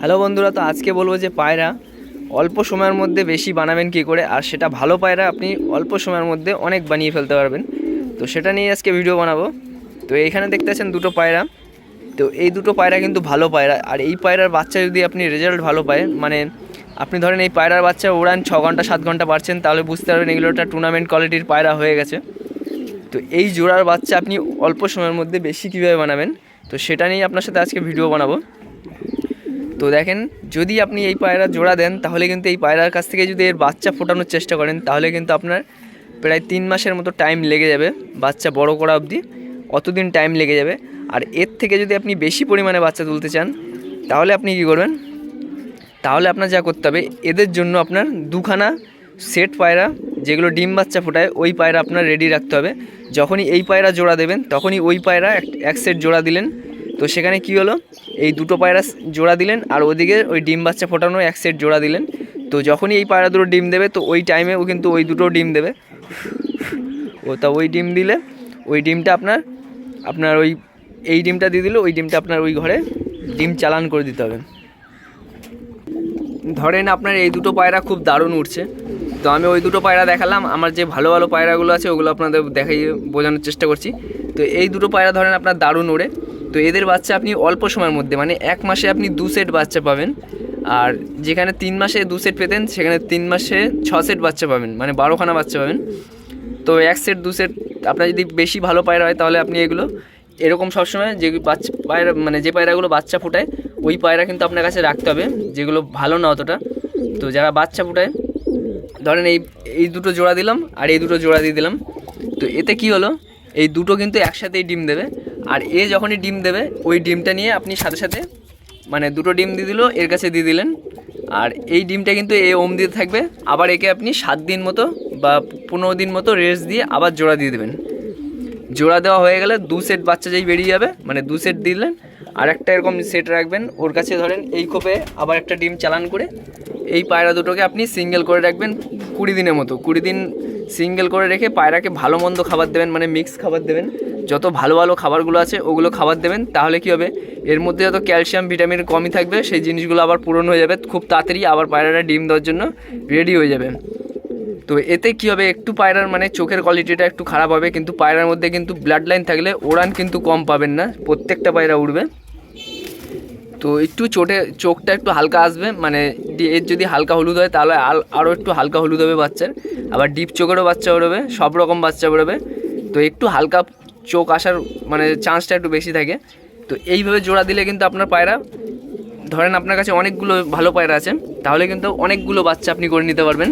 Hello বন্ধুরা, তো আজকে বলব যে পায়রা অল্প সময়ের মধ্যে বেশি বানাবেন কী করে, আর সেটা ভালো পায়রা আপনি অল্প সময়ের মধ্যে অনেক বানিয়ে ফেলতে পারবেন। তো সেটা নিয়ে আজকে ভিডিও বানাবো। তো এইখানে দেখতে পাচ্ছেন দুটো পায়রা। তো এই দুটো পায়রা কিন্তু ভালো পায়রা। আর এই পায়রার বাচ্চা যদি আপনি রেজাল্ট ভালো পায় মানে আপনি ধরেন এই পায়রার বাচ্চা উড়ান ছ ঘণ্টা, সাত ঘণ্টা পারছেন, তাহলে বুঝতে পারবেন এগুলো একটা টুর্নামেন্ট কোয়ালিটির পায়রা হয়ে গেছে। তো এই জোড়ার বাচ্চা আপনি অল্প সময়ের মধ্যে বেশি কীভাবে বানাবেন, তো সেটা নিয়ে আপনার সাথে আজকে ভিডিও বানাবো। তো দেখেন, যদি আপনি এই পায়রা জোড়া দেন, তাহলে কিন্তু এই পায়রার কাছ থেকে যদি এর বাচ্চা ফোটানোর চেষ্টা করেন, তাহলে কিন্তু আপনার প্রায় তিন মাসের মতো টাইম লেগে যাবে বাচ্চা বড় করা অবধি। অতদিন টাইম লেগে যাবে। আর এর থেকে যদি আপনি বেশি পরিমাণে বাচ্চা তুলতে চান, তাহলে আপনি কী করবেন? তাহলে আপনার যা করতে হবে, এদের জন্য আপনার দুখানা সেট পায়রা, যেগুলো ডিম বাচ্চা ফোটায়, ওই পায়রা আপনার রেডি রাখতে হবে। যখনই এই পায়রা জোড়া দেবেন, তখনই ওই পায়রা এক- সেট জোড়া দিলেন তো সেখানে কি হলো? এই দুটো পায়রা জোড়া দিলেন আর ওদিকে ওই ডিম বাচ্চা ফোটানো এক সেট জোড়া দিলেন। তো যখনই এই পায়রা দুটো ডিম দেবে, তো ওই টাইমে ও কিন্তু ওই দুটো ডিম দেবে। ও তা ওই ডিম দিলে, ওই ডিমটা আপনার আপনার ওই, এই ডিমটা দিয়ে দিলে ওই ডিমটা আপনার ওই ঘরে ডিম চালান করে দিতে হবে। ধরেন আপনার এই দুটো পায়রা খুব দারুণ উঠছে তো আমি ওই দুটো পায়রা দেখালাম, আমার যে ভালো ভালো পায়রাগুলো আছে ওগুলো আপনাদের দেখাই, বোঝানোর চেষ্টা করছি। তো এই দুটো পায়রা ধরেন আপনার দারুণ ওড়ে তো এদের বাচ্চা আপনি অল্প সময়ের মধ্যে মানে এক মাসে আপনি দু সেট বাচ্চা পাবেন, আর যেখানে তিন মাসে দু সেট পেতেন, সেখানে তিন মাসে ছ সেট বাচ্চা পাবেন মানে বারোখানা বাচ্চা পাবেন। তো এক সেট, দু সেট, আপনার যদি বেশি ভালো পায়রা হয় তাহলে আপনি এগুলো, এরকম সবসময় যে বাচ্চা, পায়রা মানে যে পায়রাগুলো বাচ্চা ফোটায়, ওই পায়রা কিন্তু আপনার কাছে রাখতে হবে, যেগুলো ভালো না অতটা। তো যারা বাচ্চা ফোটায়, ধরেন এই এই দুটো জোড়া দিলাম, আর এই দুটো জোড়া দিয়ে দিলাম। তো এতে কি হলো, এই দুটো কিন্তু একসাথেই ডিম দেবে। আর এ যখনই ডিম দেবে, ওই ডিমটা নিয়ে আপনি সাথে সাথে মানে দুটো ডিম দিয়ে দিল, এর কাছে দিয়ে দিলেন। আর এই ডিমটা কিন্তু এ ওম দিতে থাকবে। আবার একে আপনি সাত দিন মতো বা পনেরো দিন মতো রেস্ট দিয়ে আবার জোড়া দিয়ে দেবেন। জোড়া দেওয়া হয়ে গেলে দু সেট বাচ্চা যেই বেরিয়ে যাবে মানে দু সেট দিলেন। আর একটা এরকম সেট রাখবেন, ওর কাছে ধরেন এই কোপে আবার একটা ডিম চালান করে, এই পায়রা দুটোকে আপনি সিঙ্গেল করে রাখবেন কুড়ি দিনের মতো। কুড়ি দিন সিঙ্গেল করে রেখে পায়রাকে ভালো মন্দ খাবার দেবেন মানে মিক্স খাবার দেবেন। যত ভালো ভালো খাবারগুলো আছে, ওগুলো খাবার দেবেন, তাহলে কি হবে? এর মধ্যে যত ক্যালসিয়াম, ভিটামিন কমই থাকবে, সেই জিনিসগুলো আবার পূরণ হয়ে যাবে, খুব তাড়াতাড়ি আবার পায়রাটা ডিম দেওয়ার জন্য রেডি হয়ে যাবে। তো এতে কি হবে? একটু পায়রার মানে চোখের কোয়ালিটিটা একটু খারাপ হবে, কিন্তু পায়রার মধ্যে কিন্তু ব্লাড লাইন থাকলে ওড়ান কিন্তু কম পাবেন না, প্রত্যেকটা পায়রা উড়বে। তো একটু চোটে, চোখটা একটু হালকা আসবে মানে এর যদি হালকা হলুদ হয়, তাহলে আরও একটু হালকা হলুদ হবে বাচ্চার। আবার ডিপ চোখেরও বাচ্চা বেরোবে, সব রকম বাচ্চা বেরোবে। তো একটু হালকা চোখ আসার মানে চান্সটা একটু বেশি থাকে। তো এইভাবে জোড়া দিলে কিন্তু আপনার পায়রা, ধরেন আপনার কাছে অনেকগুলো ভালো পায়রা আছে, তাহলে কিন্তু অনেকগুলো বাচ্চা আপনি করে নিতে পারবেন।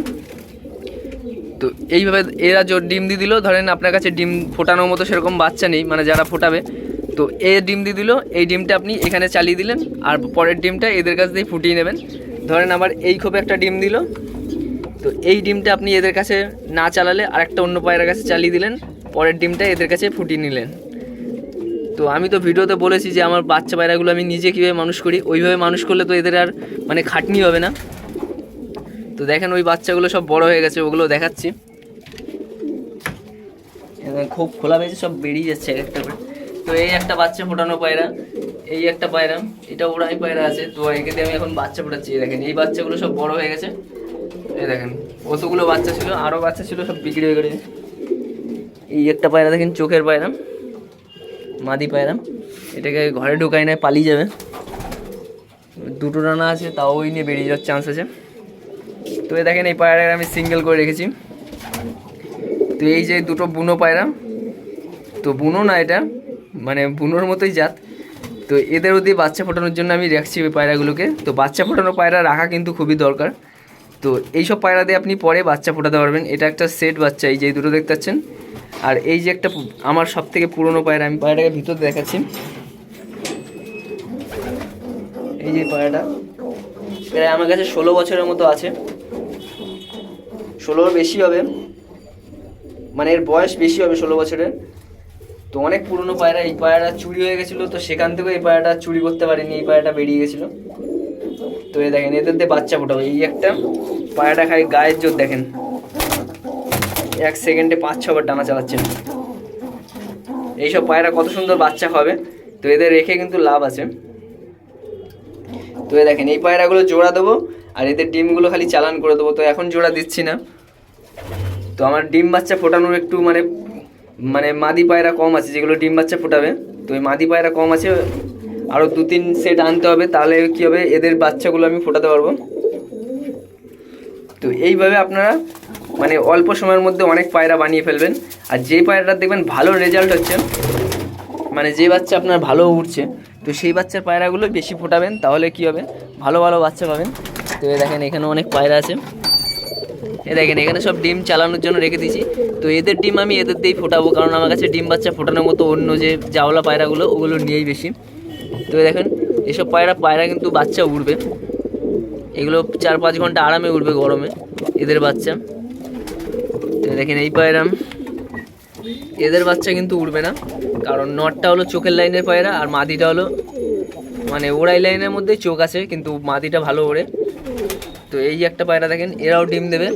তো এইভাবে এরা জো, ডিম দিয়ে দিল, ধরেন আপনার কাছে ডিম ফোটানোর মতো সেরকম বাচ্চা নেই মানে যারা ফোটাবে, তো এ ডিম দিয়ে দিল, এই ডিমটা আপনি এখানে চালিয়ে দিলেন, আর পরের ডিমটা এদের কাছ দিয়ে ফুটিয়ে নেবেন। ধরেন আবার এই খোপে একটা ডিম দিল, তো এই ডিমটা আপনি এদের কাছে না চালালে আর একটা অন্য পায়রার কাছে চালিয়ে দিলেন পরের ডিমটা এদের কাছে ফুটিয়ে নিলেন। তো আমি তো ভিডিওতে বলেছি যে আমার বাচ্চা পায়রাগুলো আমি নিজে কীভাবে মানুষ করি, ওইভাবে মানুষ করলে তো এদের আর মানে খাটনি হবে না। তো দেখেন ওই বাচ্চাগুলো সব বড় হয়ে গেছে, ওগুলো দেখাচ্ছি। খুব খোলা পেয়েছে, সব বেরিয়ে যাচ্ছে এক একটা তো এই একটা বাচ্চা ফোটানো পায়রা, এই একটা পায়রা, এটা ওরাই পায়রা আছে। তো একে আমি এখন বাচ্চা ফোটাচ্ছি দেখেন, এই বাচ্চাগুলো সব বড় হয়ে গেছে। এই দেখেন অতগুলো বাচ্চা ছিল আরও বাচ্চা ছিল, সব বিক্রি হয়ে গেছে। এই একটা পায়রা দেখেন, চোখের পায়রা। মাদি পায়রা। এটাকে ঘরে ঢুকাই নেয় পালিয়ে যাবে। দুটো রানা আছে, তাও ওই নিয়ে বেরিয়ে যাওয়ার চান্স আছে। তো এই দেখেন, এই পায়রাকে আমি সিঙ্গেল করে রেখেছি। তো এই যে দুটো বুনো পায়রা, তো বুনো না এটা মানে বুনোর মতোই জাত। তো এদের দিয়ে বাচ্চা ফোটানোর জন্য আমি রাখছি ওই পায়রাগুলোকে। তো বাচ্চা ফোটানো পায়রা রাখা কিন্তু খুবই দরকার। তো এইসব পায়রা দিয়ে আপনি পরে বাচ্চা ফোটাতে পারবেন। এটা একটা সেট বাচ্চা, এই যে দুটো দেখতে পাচ্ছেন। আর এই যে একটা আমার সব থেকে পুরনো পায়রা, আমি পায়রাটাকে ভিতর দেখাচ্ছি। এই যে পায়রাটা, প্রায় আমার কাছে ষোলো বছরের মতো আছে। ষোলোর বেশি হবে। মানে এর বয়স বেশি হবে ষোলো বছরের। তো অনেক পুরনো পায়রা, এই পায়রাটা চুরি হয়ে গেছিল, তো সেখান থেকে এই পায়রাটা চুরি করতে পারিনি, এই পায়রাটা বেরিয়ে গেছিল। তো এই দেখেন, এদের দিয়ে বাচ্চা ফোটাবে। এই একটা পায়রাটা খাই গায়ের জোর দেখেন। এক সেকেন্ডে পাঁচ, ছবার টানা চালাচ্ছেন। এইসব পায়রা কত সুন্দর বাচ্চা হবে তো এদের রেখে কিন্তু লাভ আছে। তো এ দেখেন, এই পায়রাগুলো জোড়া দেবো, আর এদের ডিমগুলো খালি চালান করে দেবো। তো এখন জোড়া দিচ্ছি না। তো আমার ডিম বাচ্চা ফোটানোর একটু মানে মানে মাদি পায়রা কম আছে, যেগুলো ডিম বাচ্চা ফোটাবে। তো এই মাদি পায়রা কম আছে আরও দু তিন সেট আনতে হবে, তাহলে কী হবে? এদের বাচ্চাগুলো আমি ফোটাতে পারব। তো এইভাবে আপনারা মানে অল্প সময়ের মধ্যে অনেক পায়রা বানিয়ে ফেলবেন। আর যেই পায়রাটা দেখবেন ভালো রেজাল্ট হচ্ছে মানে যে বাচ্চা আপনার ভালো উঠছে, তো সেই বাচ্চার পায়রাগুলো বেশি ফোটাবেন, তাহলে কি হবে? ভালো ভালো বাচ্চা পাবেন। তো দেখেন, এখানে অনেক পায়রা আছে। এ দেখেন, এখানে সব ডিম চালানোর জন্য রেখে দিয়েছি। তো এদের ডিম আমি এদের দিয়েই ফোটাবো, কারণ আমার কাছে ডিম বাচ্চা ফোটানোর মতো অন্য যে জাওলা পায়রাগুলো, ওগুলো নিয়েই বেশি। তো দেখেন, এসব পায়রা পায়রা কিন্তু বাচ্চা উড়বে। এগুলো চার পাঁচ ঘণ্টা আরামে উঠবে গরমে, এদের বাচ্চা। তো দেখেন, এই পায়রা, এদের বাচ্চা কিন্তু উড়বে না। কারণ নটটা হলো চোখের লাইনের পায়রা, আর মাদিটা হলো মানে ওড়াই লাইনের মধ্যে চোখ আছে, কিন্তু মাদিটা ভালো ওড়ে। তো এই একটা পায়রা দেখেন, এরাও ডিম দেবে।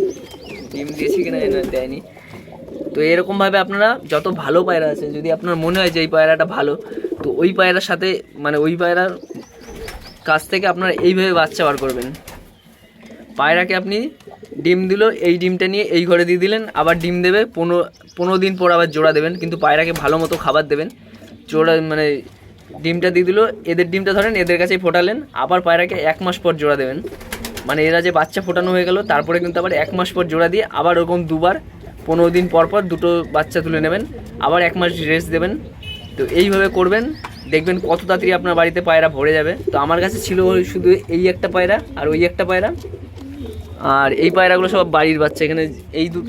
ডিম দিয়েছি কিনা এরা দেয়নি। তো এরকমভাবে আপনারা, যত ভালো পায়রা আছে, যদি আপনার মনে হয় যে এই পায়রাটা ভালো তো ওই পায়রার সাথে মানে ওই পায়রার কাছ থেকে আপনারা এইভাবে বাচ্চা বার করবেন। পায়রাকে আপনি ডিম দিল, এই ডিমটা নিয়ে এই ঘরে দিয়ে দিলেন, আবার ডিম দেবে, পনেরো পনেরো দিন পর আবার জোড়া দেবেন, কিন্তু পায়রাকে ভালো মতো খাবার দেবেন। জোড়া মানে ডিমটা দিয়ে দিল, এদের ডিমটা ধরেন, এদের কাছেই ফোটালেন, আবার পায়রাকে এক মাস পর জোড়া দেবেন। মানে এরা যে বাচ্চা ফোটানো হয়ে গেল, তারপরে কিন্তু আবার এক মাস পর জোড়া দিয়ে আবার ওরকম দুবার, পনেরো দিন পর পর দুটো বাচ্চা তুলে নেবেন, আবার এক মাস রেস্ট দেবেন। তো এইভাবে করবেন, দেখবেন কত তাড়াতাড়ি আপনার বাড়িতে পায়রা ভরে যাবে। তো আমার কাছে ছিল শুধু এই একটা পায়রা আর ওই একটা পায়রা। আর এই পায়রাগুলো সব বাড়ির বাচ্চা, এখানে এই দু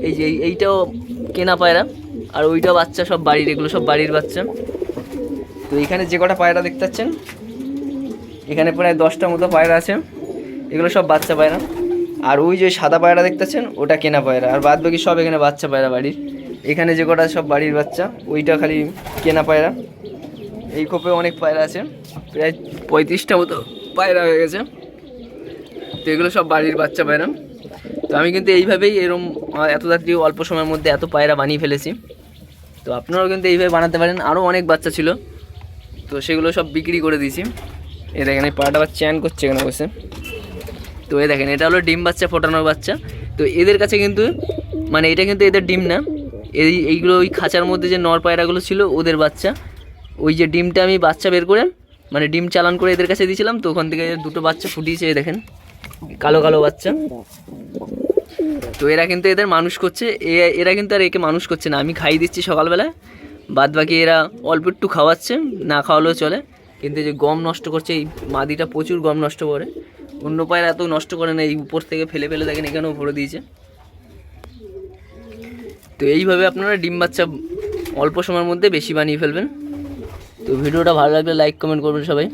এই যে এই- এইটাও কেনা পায়রা, আর ওইটাও বাচ্চা সব বাড়ির, এগুলো সব বাড়ির বাচ্চা। তো এখানে যে কটা পায়রা দেখতে পাচ্ছেন, এখানে প্রায় দশটা মতো পায়রা আছে। এগুলো সব বাচ্চা পায়রা। আর ওই যে সাদা পায়রা দেখতেছেন ওটা কেনা পায়রা। আর বাদ বাকি সব এখানে বাচ্চা পায়রা বাড়ির। এখানে যে কটা সব বাড়ির বাচ্চা, ওইটা খালি কেনা পায়রা। এই খোপে অনেক পায়রা আছে, প্রায় পঁয়ত্রিশটা মতো পায়রা হয়ে গেছে। তো এগুলো সব বাড়ির বাচ্চা পায়রা। তো আমি কিন্তু এইভাবেই এরম এত তাড়াতাড়ি অল্প সময়ের মধ্যে এত পায়রা বানিয়ে ফেলেছি। তো আপনারাও কিন্তু এইভাবে বানাতে পারেন। আরও অনেক বাচ্চা ছিল। তো সেগুলো সব বিক্রি করে দিয়েছি। এ দেখেন, এই পাড়াটা আবার চ্যান করছে এখানে বসে। তো এ দেখেন, এটা হলো ডিম বাচ্চা, ফোটানোর বাচ্চা। তো এদের কাছে কিন্তু মানে এটা কিন্তু এদের ডিম না। এই এইগুলো ওই খাঁচার মধ্যে যে নর পায়রাগুলো ছিল, ওদের বাচ্চা। ওই যে ডিমটা আমি বাচ্চা বের করে মানে ডিম চালান করে এদের কাছে দিয়েছিলাম, তো ওখান থেকে দুটো বাচ্চা ফুটিয়েছে দেখেন। কালো কালো বাচ্চা। তো এরা কিন্তু এদের মানুষ করছে। এরা কিন্তু আর একে মানুষ করছে না। আমি খাইয়ে দিচ্ছি সকালবেলায় বাদ বাকি এরা অল্প একটু খাওয়াচ্ছে, না খাওয়ালেও চলে। কিন্তু যে গম নষ্ট করছে, এই মাদিটা প্রচুর গম নষ্ট করে। অন্য পায়ের এত নষ্ট করে না, এই উপর থেকে ফেলে ফেলে দেখেন, এখানেও ভরে দিয়েছে। তো এইভাবে আপনারা ডিম বাচ্চা অল্প সময়ের মধ্যে বেশি বানিয়ে ফেলবেন। তো ভিডিওটা ভালো লাগলে লাইক কমেন্ট করবেন সবাই।